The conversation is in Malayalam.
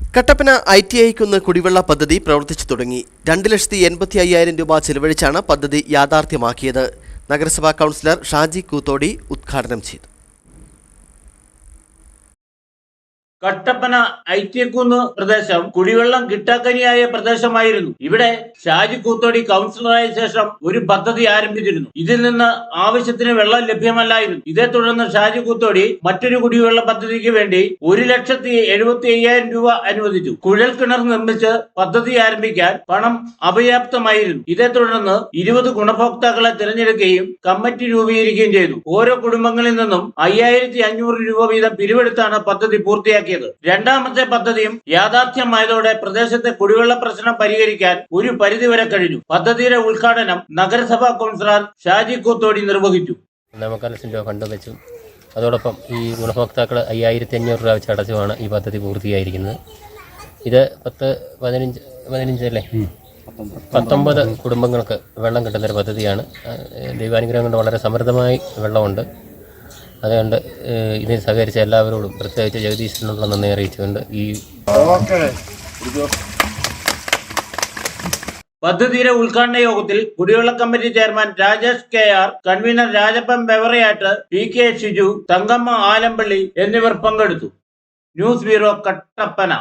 കട്ടപ്പന ഐ ടി ഐക്കുന്ന് കുടിവെള്ള പദ്ധതി പ്രവർത്തിച്ചു തുടങ്ങി. രണ്ട് ലക്ഷത്തി എൺപത്തി അയ്യായിരം രൂപ ചെലവഴിച്ചാണ് പദ്ധതി യാഥാർത്ഥ്യമാക്കിയത്. നഗരസഭാ കൗൺസിലർ ഷാജി കൂത്തോടി ഉദ്ഘാടനം ചെയ്തു. കട്ടപ്പന ഐറ്റിയക്കുന്ന് പ്രദേശം കുടിവെള്ളം കിട്ടാക്കനിയായ പ്രദേശമായിരുന്നു. ഇവിടെ ഷാജി കൂത്തോടി കൗൺസിലറായ ശേഷം ഒരു പദ്ധതി ആരംഭിച്ചിരുന്നു. ഇതിൽ നിന്ന് ആവശ്യത്തിന് വെള്ളം ലഭ്യമല്ലായിരുന്നു. ഇതേ തുടർന്ന് ഷാജി കൂത്തോടി മറ്റൊരു കുടിവെള്ള പദ്ധതിക്ക് വേണ്ടി ഒരു ലക്ഷത്തി എഴുപത്തി അയ്യായിരം രൂപ അനുവദിച്ചു. കുഴൽ കിണർ നിർമ്മിച്ച് പദ്ധതി ആരംഭിക്കാൻ പണം അപര്യാപ്തമായിരുന്നു. ഇതേ തുടർന്ന് ഇരുപത് ഗുണഭോക്താക്കളെ തിരഞ്ഞെടുക്കുകയും കമ്മിറ്റി രൂപീകരിക്കുകയും ചെയ്തു. ഓരോ കുടുംബങ്ങളിൽ നിന്നും അയ്യായിരത്തി അഞ്ഞൂറ് രൂപ വീതം പിരിവെടുത്താണ് പദ്ധതി പൂർത്തിയാക്കിയത് രണ്ടാമത്തെ പദ്ധതിയും യാഥാർത്ഥ്യമായതോടെ പ്രദേശത്തെ കുടിവെള്ള പ്രശ്നം പരിഹരിക്കാൻ ഒരു പരിധിവരെ കഴിഞ്ഞു. പദ്ധതിയുടെ ഉദ്ഘാടനം നഗരസഭാ കൗൺസിലർ ഷാജി കൂത്തോടി നിർവഹിച്ചു. വെച്ചു. അതോടൊപ്പം ഈ ഗുണഭോക്താക്കൾ അയ്യായിരത്തി അഞ്ഞൂറ് രൂപ വെച്ച് അടച്ചുമാണ് ഈ പദ്ധതി പൂർത്തിയായിരിക്കുന്നത്. ഇത് പത്ത് പതിനഞ്ച് പതിനഞ്ചല്ലേ പത്തൊമ്പത് കുടുംബങ്ങൾക്ക് വെള്ളം കിട്ടുന്നൊരു പദ്ധതിയാണ്. ദൈവാനുഗ്രഹം കൊണ്ട് വളരെ സമൃദ്ധമായി വെള്ളമുണ്ട്. അതുകൊണ്ട് ഇതിന് സഹകരിച്ച എല്ലാവരോടും പ്രത്യേകിച്ച് ജഗദീശനുള്ള നന്ദി അറിയിച്ചുകൊണ്ട് ഈ പദ്ധതിയുടെ ഉദ്ഘാടന യോഗത്തിൽ കുടിവെള്ള committee chairman Rajesh K R convenor Rajappan ബെവറയാട്ട് P K Shiju Thankamma Alampally എന്നിവർ പങ്കെടുത്തു. News bureau Kattappana.